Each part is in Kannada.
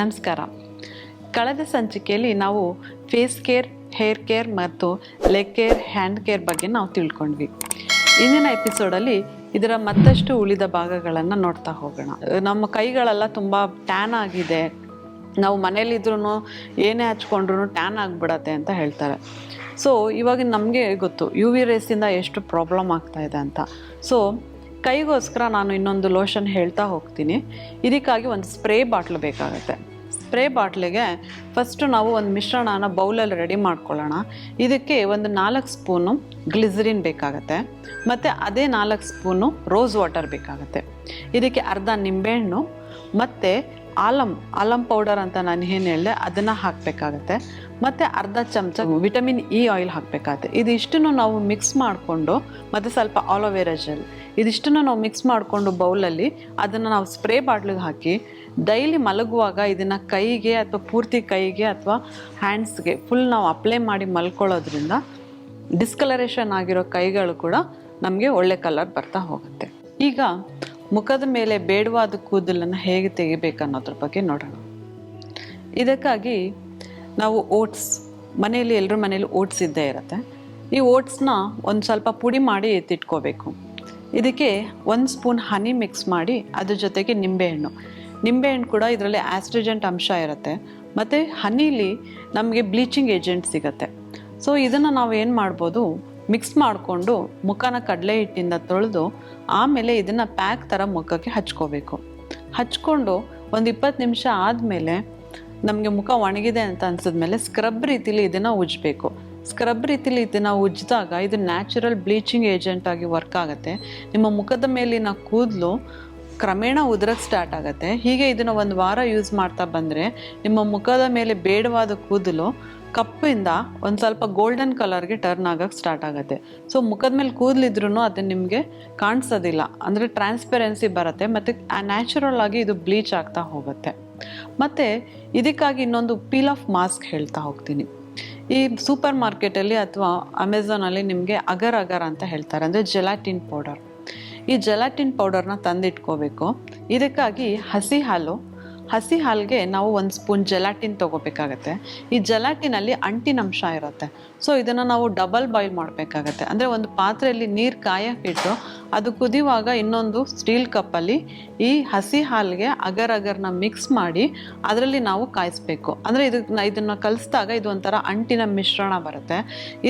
ನಮಸ್ಕಾರ. ಕಳೆದ ಸಂಚಿಕೆಯಲ್ಲಿ ನಾವು ಫೇಸ್ ಕೇರ್, ಹೇರ್ ಕೇರ್ ಮತ್ತು ಲೆಗ್ ಕೇರ್, ಹ್ಯಾಂಡ್ ಕೇರ್ ಬಗ್ಗೆ ನಾವು ತಿಳ್ಕೊಂಡ್ವಿ. ಇಂದಿನ ಎಪಿಸೋಡಲ್ಲಿ ಇದರ ಮತ್ತಷ್ಟು ಉಳಿದ ಭಾಗಗಳನ್ನು ನೋಡ್ತಾ ಹೋಗೋಣ. ನಮ್ಮ ಕೈಗಳೆಲ್ಲ ತುಂಬ ಟ್ಯಾನ್ ಆಗಿದೆ. ನಾವು ಮನೇಲಿದ್ರೂ ಏನೇ ಹಚ್ಕೊಂಡ್ರು ಟ್ಯಾನ್ ಆಗಿಬಿಡತ್ತೆ ಅಂತ ಹೇಳ್ತಾರೆ. ಸೊ ಇವಾಗ ನಮಗೆ ಗೊತ್ತು, ಯು ವಿ ರೇಸಿಂದ ಎಷ್ಟು ಪ್ರಾಬ್ಲಮ್ ಆಗ್ತಾ ಇದೆ ಅಂತ. ಸೊ ಕೈಗೋಸ್ಕರ ನಾನು ಇನ್ನೊಂದು ಲೋಷನ್ ಹೇಳ್ತಾ ಹೋಗ್ತೀನಿ. ಇದಕ್ಕಾಗಿ ಒಂದು ಸ್ಪ್ರೇ ಬಾಟ್ಲು ಬೇಕಾಗುತ್ತೆ. ಸ್ಪ್ರೇ ಬಾಟ್ಲಿಗೆ ಫಸ್ಟು ನಾವು ಒಂದು ಮಿಶ್ರಣನ ಬೌಲಲ್ಲಿ ರೆಡಿ ಮಾಡ್ಕೊಳ್ಳೋಣ. ಇದಕ್ಕೆ ಒಂದು ನಾಲ್ಕು ಸ್ಪೂನು ಗ್ಲಿಸರಿನ್ ಬೇಕಾಗುತ್ತೆ. ಮತ್ತು ಅದೇ ನಾಲ್ಕು ಸ್ಪೂನು ರೋಸ್ ವಾಟರ್ ಬೇಕಾಗುತ್ತೆ. ಇದಕ್ಕೆ ಅರ್ಧ ನಿಂಬೆಹಣ್ಣು, ಮತ್ತು ಆಲಮ್ ಆಲಂ ಪೌಡರ್ ಅಂತ ನಾನು ಏನು ಹೇಳಿದೆ, ಅದನ್ನು ಹಾಕಬೇಕಾಗತ್ತೆ. ಮತ್ತು ಅರ್ಧ ಚಮಚ ವಿಟಮಿನ್ ಇ ಆಯಿಲ್ ಹಾಕಬೇಕಾಗತ್ತೆ. ಇದಿಷ್ಟನ್ನು ನಾವು ಮಿಕ್ಸ್ ಮಾಡಿಕೊಂಡು, ಮತ್ತು ಸ್ವಲ್ಪ ಆಲೋವೆರಾ ಜೆಲ್ ಇದಿಷ್ಟನ್ನು ನಾವು ಮಿಕ್ಸ್ ಮಾಡಿಕೊಂಡು ಬೌಲಲ್ಲಿ ಅದನ್ನು ನಾವು ಸ್ಪ್ರೇ ಬಾಟ್ಲಿಗೆ ಹಾಕಿ ಡೈಲಿ ಮಲಗುವಾಗ ಇದನ್ನು ಕೈಗೆ ಅಥವಾ ಪೂರ್ತಿ ಕೈಗೆ ಅಥವಾ ಹ್ಯಾಂಡ್ಸ್ಗೆ ಫುಲ್ ನಾವು ಅಪ್ಲೈ ಮಾಡಿ ಮಲ್ಕೊಳ್ಳೋದ್ರಿಂದ ಡಿಸ್ಕಲರೇಷನ್ ಆಗಿರೋ ಕೈಗಳು ಕೂಡ ನಮಗೆ ಒಳ್ಳೆ ಕಲರ್ ಬರ್ತಾ ಹೋಗುತ್ತೆ. ಈಗ ಮುಖದ ಮೇಲೆ ಬೇಡವಾದ ಕೂದಲನ್ನು ಹೇಗೆ ತೆಗಿಬೇಕು ಅನ್ನೋದ್ರ ಬಗ್ಗೆ ನೋಡೋಣ. ಇದಕ್ಕಾಗಿ ನಾವು ಓಟ್ಸ್, ಮನೆಯಲ್ಲಿ ಎಲ್ಲರ ಮನೇಲಿ ಓಟ್ಸ್ ಇದ್ದೇ ಇರುತ್ತೆ. ಈ ಓಟ್ಸ್ನ ಒಂದು ಸ್ವಲ್ಪ ಪುಡಿ ಮಾಡಿ ಎತ್ತಿಟ್ಕೋಬೇಕು. ಇದಕ್ಕೆ ಒಂದು ಸ್ಪೂನ್ ಹನಿ ಮಿಕ್ಸ್ ಮಾಡಿ ಅದ್ರ ಜೊತೆಗೆ ನಿಂಬೆಹಣ್ಣು. ನಿಂಬೆಹಣ್ಣು ಕೂಡ ಇದರಲ್ಲಿ ಆಸ್ಟ್ರಿಜೆಂಟ್ ಅಂಶ ಇರುತ್ತೆ. ಮತ್ತು ಹನಿಲಿ ನಮಗೆ ಬ್ಲೀಚಿಂಗ್ ಏಜೆಂಟ್ ಸಿಗುತ್ತೆ. ಸೊ ಇದನ್ನು ನಾವು ಏನು ಮಾಡ್ಬೋದು? ಮಿಕ್ಸ್ ಮಾಡಿಕೊಂಡು ಮುಖನ ಕಡಲೆ ಹಿಟ್ಟಿಂದ ತೊಳೆದು ಆಮೇಲೆ ಇದನ್ನು ಪ್ಯಾಕ್ ಥರ ಮುಖಕ್ಕೆ ಹಚ್ಕೋಬೇಕು. ಹಚ್ಕೊಂಡು ಒಂದು ಇಪ್ಪತ್ತು ನಿಮಿಷ ಆದಮೇಲೆ ನಮಗೆ ಮುಖ ಒಣಗಿದೆ ಅಂತ ಅನ್ಸಿದ್ಮೇಲೆ ಸ್ಕ್ರಬ್ ರೀತಿಲಿ ಇದನ್ನು ಉಜ್ಜಬೇಕು ಸ್ಕ್ರಬ್ ರೀತಿಲಿ ಇದನ್ನು ಉಜ್ಜಿದಾಗ ಇದು ನ್ಯಾಚುರಲ್ ಬ್ಲೀಚಿಂಗ್ ಏಜೆಂಟ್ ಆಗಿ ವರ್ಕ್ ಆಗುತ್ತೆ. ನಿಮ್ಮ ಮುಖದ ಮೇಲಿನ ಕೂದಲು ಕ್ರಮೇಣ ಉದುರಕ್ಕೆ ಸ್ಟಾರ್ಟ್ ಆಗುತ್ತೆ. ಹೀಗೆ ಇದನ್ನು ಒಂದು ವಾರ ಯೂಸ್ ಮಾಡ್ತಾ ಬಂದರೆ ನಿಮ್ಮ ಮುಖದ ಮೇಲೆ ಬೇಡವಾದ ಕೂದಲು ಕಪ್ಪಿಂದ ಒಂದು ಸ್ವಲ್ಪ ಗೋಲ್ಡನ್ ಕಲರ್ಗೆ ಟರ್ನ್ ಆಗಕ್ಕೆ ಸ್ಟಾರ್ಟ್ ಆಗುತ್ತೆ. ಸೊ ಮುಖದ ಮೇಲೆ ಕೂದಲಿದ್ರೂ ಅದು ನಿಮಗೆ ಕಾಣಿಸೋದಿಲ್ಲ. ಅಂದರೆ ಟ್ರಾನ್ಸ್ಪೆರೆನ್ಸಿ ಬರುತ್ತೆ ಮತ್ತು ನ್ಯಾಚುರಲ್ ಆಗಿ ಇದು ಬ್ಲೀಚ್ ಆಗ್ತಾ ಹೋಗುತ್ತೆ. ಮತ್ತು ಇದಕ್ಕಾಗಿ ಇನ್ನೊಂದು ಪೀಲ್ ಆಫ್ ಮಾಸ್ಕ್ ಹೇಳ್ತಾ ಹೋಗ್ತೀನಿ. ಈ ಸೂಪರ್ ಮಾರ್ಕೆಟಲ್ಲಿ ಅಥವಾ ಅಮೆಝಾನಲ್ಲಿ ನಿಮಗೆ ಅಗರ್ ಅಗರ್ ಅಂತ ಹೇಳ್ತಾರೆ. ಅಂದರೆ ಜೆಲಾಟಿನ್ ಪೌಡರ್ ಈ ಜೆಲಾಟಿನ್ ಪೌಡರ್ನ ತಂದಿಟ್ಕೋಬೇಕು. ಇದಕ್ಕಾಗಿ ಹಸಿ ಹಾಲು. ಹಸಿ ಹಾಲಿಗೆ ನಾವು ಒಂದು ಸ್ಪೂನ್ ಜೆಲಾಟಿನ್ ತೊಗೋಬೇಕಾಗತ್ತೆ. ಈ ಜೆಲಾಟಿನಲ್ಲಿ ಅಂಟಿನಂಶ ಇರುತ್ತೆ. ಸೊ ಇದನ್ನು ನಾವು ಡಬಲ್ ಬಾಯ್ಲ್ ಮಾಡಬೇಕಾಗತ್ತೆ. ಅಂದರೆ ಒಂದು ಪಾತ್ರೆಯಲ್ಲಿ ನೀರು ಕಾಯಕ್ಕಿಟ್ಟು ಅದು ಕುದಿಯುವಾಗ ಇನ್ನೊಂದು ಸ್ಟೀಲ್ ಕಪ್ಪಲ್ಲಿ ಈ ಹಸಿ ಹಾಲಿಗೆ ಅಗರ್ ಅಗರ್ನ ಮಿಕ್ಸ್ ಮಾಡಿ ಅದರಲ್ಲಿ ನಾವು ಕಾಯಿಸ್ಬೇಕು. ಅಂದರೆ ಇದಕ್ಕೆ ಇದನ್ನು ಕಲಿಸಿದಾಗ ಇದು ಒಂಥರ ಅಂಟಿನ ಮಿಶ್ರಣ ಬರುತ್ತೆ.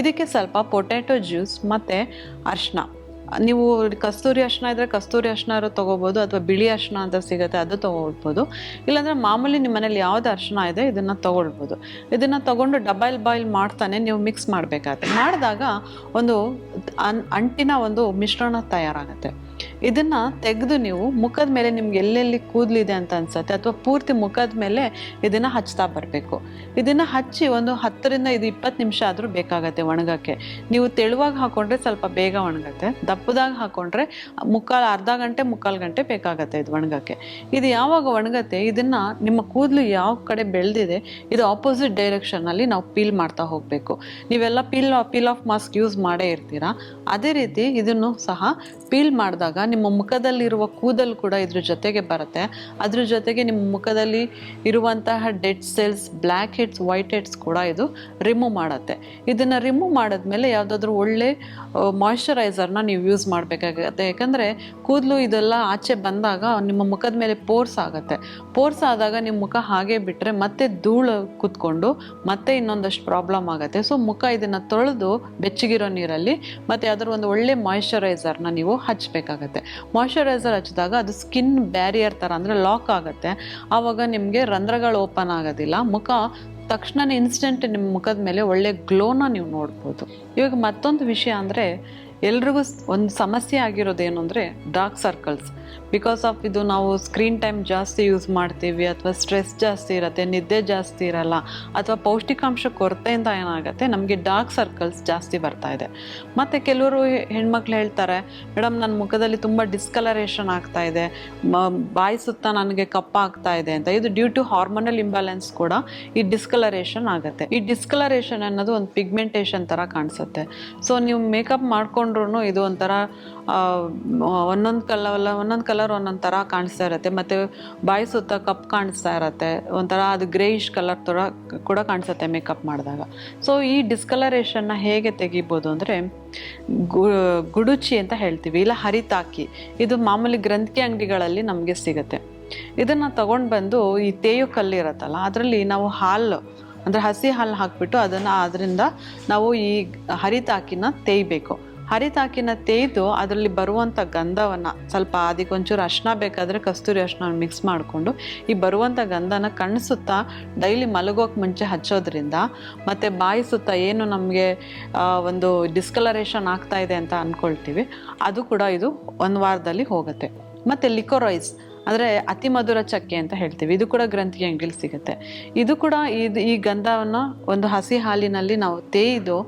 ಇದಕ್ಕೆ ಸ್ವಲ್ಪ ಪೊಟ್ಯಾಟೊ ಜ್ಯೂಸ್ ಮತ್ತು ಅರಿಶಿನ ನೀವು ಕಸ್ತೂರಿ ಅರ್ಶನ ಇದ್ದರೆ ಕಸ್ತೂರಿ ಅರ್ಶಿನ ಇರೋ ತೊಗೋಬೋದು, ಅಥವಾ ಬಿಳಿ ಅರ್ಶನ ಅಂತ ಸಿಗುತ್ತೆ ಅದು ತೊಗೊಳ್ಬೋದು. ಇಲ್ಲಾಂದರೆ ಮಾಮೂಲಿ ನಿಮ್ಮ ಮನೇಲಿ ಯಾವ್ದು ಅರ್ಶನ ಇದೆ ಇದನ್ನು ತೊಗೊಳ್ಬೋದು. ಇದನ್ನು ತಗೊಂಡು ಡಬಲ್ ಬಾಯ್ಲ್ ಮಾಡ್ತಾನೆ ನೀವು ಮಿಕ್ಸ್ ಮಾಡಬೇಕಾಗತ್ತೆ. ಮಾಡಿದಾಗ ಒಂದು ಅಂಟಿನ ಒಂದು ಮಿಶ್ರಣ ತಯಾರಾಗುತ್ತೆ. ಇದನ್ನು ತೆಗೆದು ನೀವು ಮುಖದ ಮೇಲೆ ನಿಮ್ಗೆ ಎಲ್ಲೆಲ್ಲಿ ಕೂದಲಿದೆ ಅಂತ ಅನ್ಸುತ್ತೆ ಅಥವಾ ಪೂರ್ತಿ ಮುಖದ ಮೇಲೆ ಇದನ್ನು ಹಚ್ತಾ ಬರಬೇಕು. ಇದನ್ನು ಹಚ್ಚಿ ಒಂದು ಹತ್ತರಿಂದ ಇದು ಇಪ್ಪತ್ತು ನಿಮಿಷ ಆದರೂ ಬೇಕಾಗತ್ತೆ ಒಣಗಕ್ಕೆ. ನೀವು ತೆಳುವಾಗಿ ಹಾಕೊಂಡ್ರೆ ಸ್ವಲ್ಪ ಬೇಗ ಒಣಗತ್ತೆ. ದಪ್ಪದಾಗ ಹಾಕೊಂಡ್ರೆ ಮುಕ್ಕಾಲು ಅರ್ಧ ಗಂಟೆ, ಮುಕ್ಕಾಲು ಗಂಟೆ ಬೇಕಾಗತ್ತೆ ಇದು ಒಣಗಕ್ಕೆ. ಇದು ಯಾವಾಗ ಒಣಗತ್ತೆ? ಇದನ್ನು ನಿಮ್ಮ ಕೂದಲು ಯಾವ ಕಡೆ ಬೆಳೆದಿದೆ, ಇದು ಆಪೋಸಿಟ್ ಡೈರೆಕ್ಷನಲ್ಲಿ ನಾವು ಪೀಲ್ ಮಾಡ್ತಾ ಹೋಗಬೇಕು. ನೀವೆಲ್ಲ peel peel off mask use ಮಾಡೇ ಇರ್ತೀರಾ. ಅದೇ ರೀತಿ ಇದನ್ನು ಸಹ ಪೀಲ್ ಮಾಡಿದಾಗ ನಿಮ್ಮ ಮುಖದಲ್ಲಿರುವ ಕೂದಲು ಕೂಡ ಇದ್ರ ಜೊತೆಗೆ ಬರುತ್ತೆ. ಅದ್ರ ಜೊತೆಗೆ ನಿಮ್ಮ ಮುಖದಲ್ಲಿ ಇರುವಂತಹ dead cells black heads, white heads ಕೂಡ ಇದು ರಿಮೂವ್ ಮಾಡುತ್ತೆ. ಇದನ್ನು ರಿಮೂವ್ ಮಾಡಿದ್ಮೇಲೆ ಯಾವುದಾದ್ರೂ ಒಳ್ಳೆ ಮಾಯ್ಶ್ಚರೈಸರ್ನ ನೀವು ಯೂಸ್ ಮಾಡಬೇಕಾಗುತ್ತೆ. ಯಾಕಂದರೆ ಕೂದಲು ಇದೆಲ್ಲ ಆಚೆ ಬಂದಾಗ ನಿಮ್ಮ ಮುಖದ ಮೇಲೆ ಪೋರ್ಸ್ ಆಗುತ್ತೆ. ಪೋರ್ಸ್ ಆದಾಗ ನಿಮ್ಮ ಮುಖ ಹಾಗೆ ಬಿಟ್ಟರೆ ಮತ್ತೆ ಧೂಳು ಕೂತ್ಕೊಂಡು ಮತ್ತೆ ಇನ್ನೊಂದಷ್ಟು ಪ್ರಾಬ್ಲಮ್ ಆಗುತ್ತೆ. ಸೊ, ಮುಖ ಇದನ್ನು ತೊಳೆದು ಬೆಚ್ಚಗಿರೋ ನೀರಲ್ಲಿ ಮತ್ತು ಅದರ ಒಂದು ಒಳ್ಳೆ ಮಾಯ್ಶ್ಚರೈಸರ್ನ ನೀವು ಹಚ್ಚಬೇಕಾಗತ್ತೆ ಮಾಯ್ಶ್ಚರೈಸರ್ ಹಚ್ಚಿದಾಗ ಅದು ಸ್ಕಿನ್ ಬ್ಯಾರಿಯರ್ ಥರ ಅಂದರೆ ಲಾಕ್ ಆಗುತ್ತೆ. ಆವಾಗ ನಿಮಗೆ ರಂಧ್ರಗಳು ಓಪನ್ ಆಗೋದಿಲ್ಲ. ಮುಖ ತಕ್ಷಣ ಇನ್ಸ್ಟೆಂಟ್ ನಿಮ್ಮ ಮುಖದ ಮೇಲೆ ಒಳ್ಳೆ ಗ್ಲೋನ ನೀವು ನೋಡ್ಬೋದು. ಇವಾಗ ಮತ್ತೊಂದು ವಿಷಯ ಅಂದರೆ ಎಲ್ರಿಗೂ ಒಂದು ಸಮಸ್ಯೆ ಆಗಿರೋದೇನು ಅಂದರೆ ಡಾರ್ಕ್ ಸರ್ಕಲ್ಸ್ ಬಿಕಾಸ್ ಆಫ್ ಇದು ನಾವು ಸ್ಕ್ರೀನ್ ಟೈಮ್ ಜಾಸ್ತಿ ಯೂಸ್ ಮಾಡ್ತೀವಿ, ಅಥವಾ ಸ್ಟ್ರೆಸ್ ಜಾಸ್ತಿ ಇರುತ್ತೆ, ನಿದ್ದೆ ಜಾಸ್ತಿ ಇರಲ್ಲ, ಅಥವಾ ಪೌಷ್ಟಿಕಾಂಶ ಕೊರತೆಯಿಂದ ಏನಾಗುತ್ತೆ, ನಮಗೆ ಡಾರ್ಕ್ ಸರ್ಕಲ್ಸ್ ಜಾಸ್ತಿ ಬರ್ತಾ ಇದೆ. ಮತ್ತು ಕೆಲವರು ಹೆಣ್ಮಕ್ಳು ಹೇಳ್ತಾರೆ ಮೇಡಮ್ ನನ್ನ ಮುಖದಲ್ಲಿ ತುಂಬ ಡಿಸ್ಕಲರೇಷನ್ ಆಗ್ತಾ ಇದೆ ಬಾಯಿ ಸುತ್ತ ನನಗೆ ಕಪ್ಪಾಗ್ತಾ ಇದೆ ಅಂತ. ಇದು ಡ್ಯೂ ಟು ಹಾರ್ಮೋನಲ್ ಇಂಬ್ಯಾಲೆನ್ಸ್ ಕೂಡ ಈ ಡಿಸ್ಕಲರೇಷನ್ ಆಗುತ್ತೆ. ಈ ಡಿಸ್ಕಲರೇಷನ್ ಅನ್ನೋದು ಒಂದು ಪಿಗ್ಮೆಂಟೇಷನ್ ಥರ ಕಾಣಿಸುತ್ತೆ. ಸೊ ನೀವು ಮೇಕಪ್ ಮಾಡಿಕೊಂಡ್ರೂ ಇದು ಒಂಥರ ಒಂದೊಂದು ಕಲ್ಲ ಒಂದೊಂದು ಒಂದೊಂದು ಕಲರ್ ಒಂದೊಂದು ಥರ ಕಾಣಿಸ್ತಾ ಇರುತ್ತೆ. ಮತ್ತು ಬಾಯಿ ಸುತ್ತ ಕಪ್ ಕಾಣಿಸ್ತಾ ಇರುತ್ತೆ. ಒಂಥರ ಅದು ಗ್ರೇಯಿಶ್ ಕಲರ್ ಥರ ಕೂಡ ಕಾಣಿಸುತ್ತೆ ಮೇಕಪ್ ಮಾಡಿದಾಗ. ಸೊ ಈ ಡಿಸ್ಕಲರೇಷನ್ನ ಹೇಗೆ ತೆಗಿಬೋದು ಅಂದರೆ ಗುಡುಚಿ ಅಂತ ಹೇಳ್ತೀವಿ. ಇಲ್ಲ ಹರಿತಾಕಿ. ಇದು ಮಾಮೂಲಿ ಗ್ರಂಥಿ ಅಂಗಡಿಗಳಲ್ಲಿ ನಮಗೆ ಸಿಗುತ್ತೆ. ಇದನ್ನು ತಗೊಂಡು ಬಂದು ಈ ತೇಯು ಕಲ್ಲಿರತ್ತಲ್ಲ ಅದರಲ್ಲಿ ನಾವು ಹಾಲು, ಅಂದರೆ ಹಸಿ ಹಾಲು ಹಾಕಿಬಿಟ್ಟು ಅದನ್ನು, ಅದರಿಂದ ನಾವು ಈ ಹರಿತಾಕಿನ ತೇಯ್ಬೇಕು. ಹರಿತಾಕಿನ ತೇಯ್ದು ಅದರಲ್ಲಿ ಬರುವಂಥ ಗಂಧವನ್ನು, ಸ್ವಲ್ಪ ಅದಕ್ಕೊಂಚೂರು ಅರ್ಶಿನ ಬೇಕಾದರೆ ಕಸ್ತೂರಿ ಅರ್ಶಿನ ಮಿಕ್ಸ್ ಮಾಡಿಕೊಂಡು, ಈ ಬರುವಂಥ ಗಂಧನ ಕಣ್ಣು ಸುತ್ತ ಡೈಲಿ ಮಲಗೋಕೆ ಮುಂಚೆ ಹಚ್ಚೋದ್ರಿಂದ ಮತ್ತು ಬಾಯಿ ಸುತ್ತ ಏನು ನಮಗೆ ಒಂದು ಡಿಸ್ಕಲರೇಷನ್ ಆಗ್ತಾ ಇದೆ ಅಂತ ಅಂದ್ಕೊಳ್ತೀವಿ ಅದು ಕೂಡ ಇದು ಒಂದು ವಾರದಲ್ಲಿ ಹೋಗುತ್ತೆ. ಮತ್ತು ಲಿಕೋರೈಸ್ ಅಂದರೆ ಅತಿ ಮಧುರ ಚಕ್ಕೆ ಅಂತ ಹೇಳ್ತೀವಿ. ಇದು ಕೂಡ ಗ್ರಂಥಿ ಅಂಗಡಿಯಲ್ಲಿ ಸಿಗುತ್ತೆ. ಇದು ಕೂಡ ಇದು ಈ ಗಂಧವನ್ನು ಒಂದು ಹಸಿ ಹಾಲಿನಲ್ಲಿ ನಾವು ತೇಯ್ದು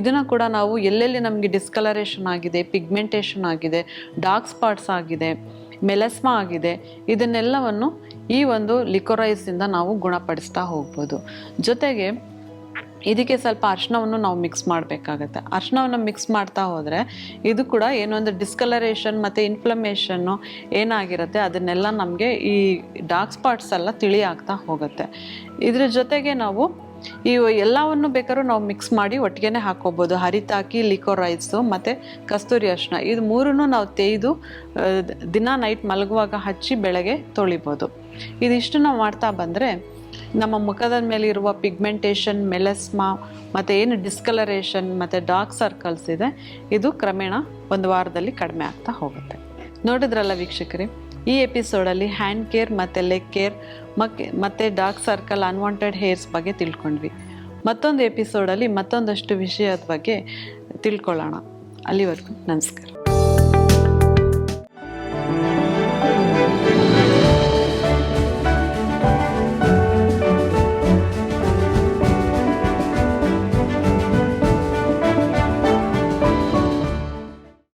ಇದನ್ನು ಕೂಡ ನಾವು ಎಲ್ಲೆಲ್ಲಿ ನಮಗೆ ಡಿಸ್ಕಲರೇಷನ್ ಆಗಿದೆ ಪಿಗ್ಮೆಂಟೇಷನ್ ಆಗಿದೆ ಡಾರ್ಕ್ ಸ್ಪಾಟ್ಸ್ ಆಗಿದೆ ಮೆಲಸ್ಮಾ ಆಗಿದೆ, ಇದನ್ನೆಲ್ಲವನ್ನು ಈ ಒಂದು ಲಿಕೊರೈಸಿಂದ ನಾವು ಗುಣಪಡಿಸ್ತಾ ಹೋಗ್ಬೋದು. ಜೊತೆಗೆ ಇದಕ್ಕೆ ಸ್ವಲ್ಪ ಅರ್ಶಿನವನ್ನು ನಾವು ಮಿಕ್ಸ್ ಮಾಡಬೇಕಾಗತ್ತೆ. ಅರ್ಶಿನವನ್ನು ಮಿಕ್ಸ್ ಮಾಡ್ತಾ ಹೋದರೆ ಇದು ಕೂಡ ಏನೊಂದು ಡಿಸ್ಕಲರೇಷನ್ ಮತ್ತು ಇನ್ಫ್ಲಮೇಷನ್ನು ಏನಾಗಿರುತ್ತೆ, ಅದನ್ನೆಲ್ಲ ನಮಗೆ ಈ ಡಾರ್ಕ್ ಸ್ಪಾಟ್ಸ್ ಎಲ್ಲ ತಿಳಿ ಆಗ್ತಾ ಹೋಗುತ್ತೆ. ಇದ್ರ ಜೊತೆಗೆ ನಾವು ಈ ಎಲ್ಲವನ್ನು ಬೇಕಾದ್ರೂ ನಾವು ಮಿಕ್ಸ್ ಮಾಡಿ ಒಟ್ಟಿಗೆನೆ ಹಾಕೋಬೋದು ಹರಿತಾಕಿ ಲಿಕೋರೈಸು ಮತ್ತು ಕಸ್ತೂರಿ ಅರ್ಶಿನ. ಇದು ಮೂರನ್ನು ನಾವು ತೇಯ್ದು ದಿನ ನೈಟ್ ಮಲಗುವಾಗ ಹಚ್ಚಿ ಬೆಳಗ್ಗೆ ತೊಳಿಬೋದು. ಇದಿಷ್ಟು ನಾವು ಮಾಡ್ತಾ ಬಂದರೆ ನಮ್ಮ ಮುಖದ ಮೇಲೆ ಇರುವ ಪಿಗ್ಮೆಂಟೇಷನ್ ಮೆಲೆಸ್ಮಾ ಮತ್ತು ಏನು ಡಿಸ್ಕಲರೇಷನ್ ಮತ್ತು ಡಾರ್ಕ್ ಸರ್ಕಲ್ಸ್ ಇದೆ, ಇದು ಕ್ರಮೇಣ ಒಂದು ವಾರದಲ್ಲಿ ಕಡಿಮೆ ಆಗ್ತಾ ಹೋಗುತ್ತೆ. ನೋಡಿದ್ರಲ್ಲ ವೀಕ್ಷಕರೇ, ಈ ಎಪಿಸೋಡಲ್ಲಿ ಹ್ಯಾಂಡ್ ಕೇರ್ ಮತ್ತು ಲೆಗ್ ಕೇರ್ ಮಕ್, ಮತ್ತು ಡಾರ್ಕ್ ಸರ್ಕಲ್ ಅನ್ವಾಂಟೆಡ್ ಹೇರ್ಸ್ ಬಗ್ಗೆ ತಿಳ್ಕೊಂಡ್ವಿ. ಮತ್ತೊಂದು ಎಪಿಸೋಡಲ್ಲಿ ಮತ್ತೊಂದಷ್ಟು ವಿಷಯದ ಬಗ್ಗೆ ತಿಳ್ಕೊಳ್ಳೋಣ. ಅಲ್ಲಿವರೆಗೂ ನಮಸ್ಕಾರ.